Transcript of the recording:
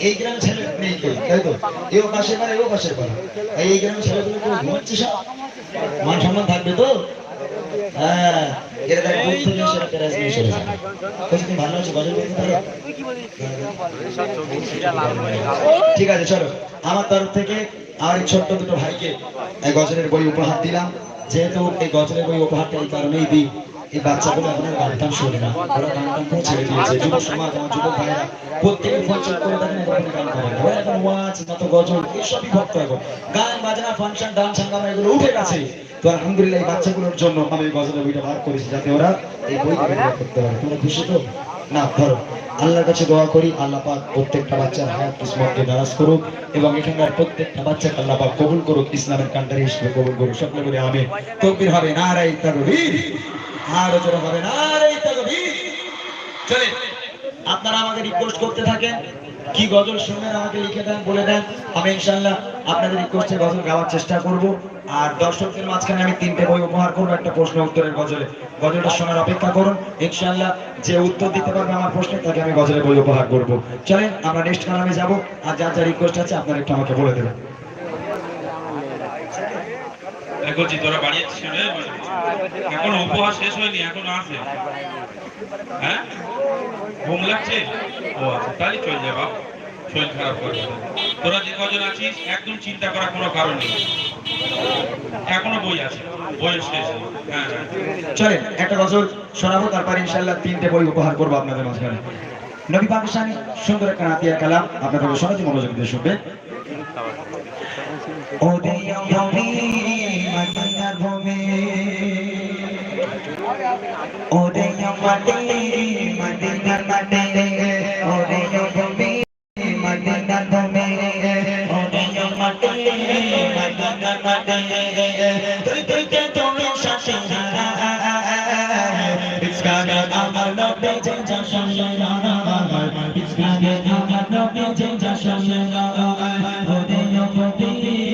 এই গ্রামের ছেলে নেই কেউ, তাই তো? এও পাশের পাড়া, এও পাশের পাড়া। এই গ্রামের ছেলেগুলো কেউ ঘুমাচ্ছে সব? মান সম্মান থাকবে তো হ্যাঁ থেকে নিয়ে চলে যাবে তুমি ভালো আছো গজল বলতে পারো ঠিক আছে চলো আমার তরফ থেকে এই ছোট্ট দুটো ভাইকে এই গজলের বই উপহার দিলাম। যেহেতু এই গজলের বই উপহারটা এই কারণেই দিই। এই বাচ্চাগুলো আপনার শোনে না। ওরা ছেড়ে দিয়েছে। যুব সমাজ, আমার যুবক ভাইরা করে গান করে। ওরা এখন ওয়াজ গজল এসবই ভক্ত এখন। গান, বাজনা, ফাংশন, ডান্স, হাঙ্গামা, এগুলো উঠে গেছে। তো আলহামদুলিল্লাহ এই বাচ্চাগুলোর জন্য আমি গজলের বইটা বার করেছি যাতে ওরা এই বই করতে পারে। তোমরা খুশি তো? না, ধরো, আল্লাহর কাছে দোয়া করি, আল্লাহ পাক প্রত্যেকটা বাচ্চার হায়াত, কিসমতকে দারাজ করুক এবং এখানকার প্রত্যেকটা বাচ্চাকে আল্লাহ পাক কবুল করুক, ইসলামের কান্ডারি হিসেবে কবুল করুক। সকলে করে আমি তকবির হবে নারাই তাকবীর। আর হবে নারাই তাকবীর চলে। আপনারা আমাকে রিকোয়েস্ট করতে থাকেন, কি গজল শুনবেন আমাকে লিখে দেন, বলে দেন। আমি ইনশাআল্লাহ আপনাদের রিকোয়েস্টে গজল গাওয়ার চেষ্টা করব। আর দর্শকদের মাঝখানে আমি তিনটে বই উপহার করব, একটা প্রশ্ন উত্তরের গজলে। গজলটা শোনার অপেক্ষা করুন, ইনশাআল্লাহ যে উত্তর দিতে পারবে আমার প্রশ্নে, তাকে আমি গজলের বই উপহার করব। চলেন, আমরা নেক্সট কালামে যাব, আর যার যা রিকোয়েস্ট আছে আপনারা একটু আমাকে বলে দেবেন। বলছি তোরা বাড়িয়েছিস রে এখন উপহার শেষ হয়নি এখন আছে। হ্যাঁ? ঘুম লাগছে? ও আচ্ছা তাহলে চলে যা বাপ। শরীর খারাপ করে তোরা যে কজন আছিস একদম চিন্তা করার কোনো কারণ নেই। এখনও বই আছে বই শেষ হ্যাঁ হ্যাঁ। চলেন একটা গজল শোনাবো তারপর ইনশাআল্লাহ তিনটে বই উপহার করব আপনাদের মাঝখানে। নবী পাকিস্তানি সুন্দর একটা নাতিয়া কালাম আপনাদের শোনাতে মনোযোগ দিয়ে শুনবেন। মদিনার ভূমি। ওদের মাটি মদিনার মাটি। ওদের ভূমি মদিনার ভূমি। ওদের মাটি মদিনার মাটি। তুই তুই কে তুমি শাসি ইসকানে আমার নবী যে শাসি ইসকানে আমার নবী যে শাসি ওদের ভূমি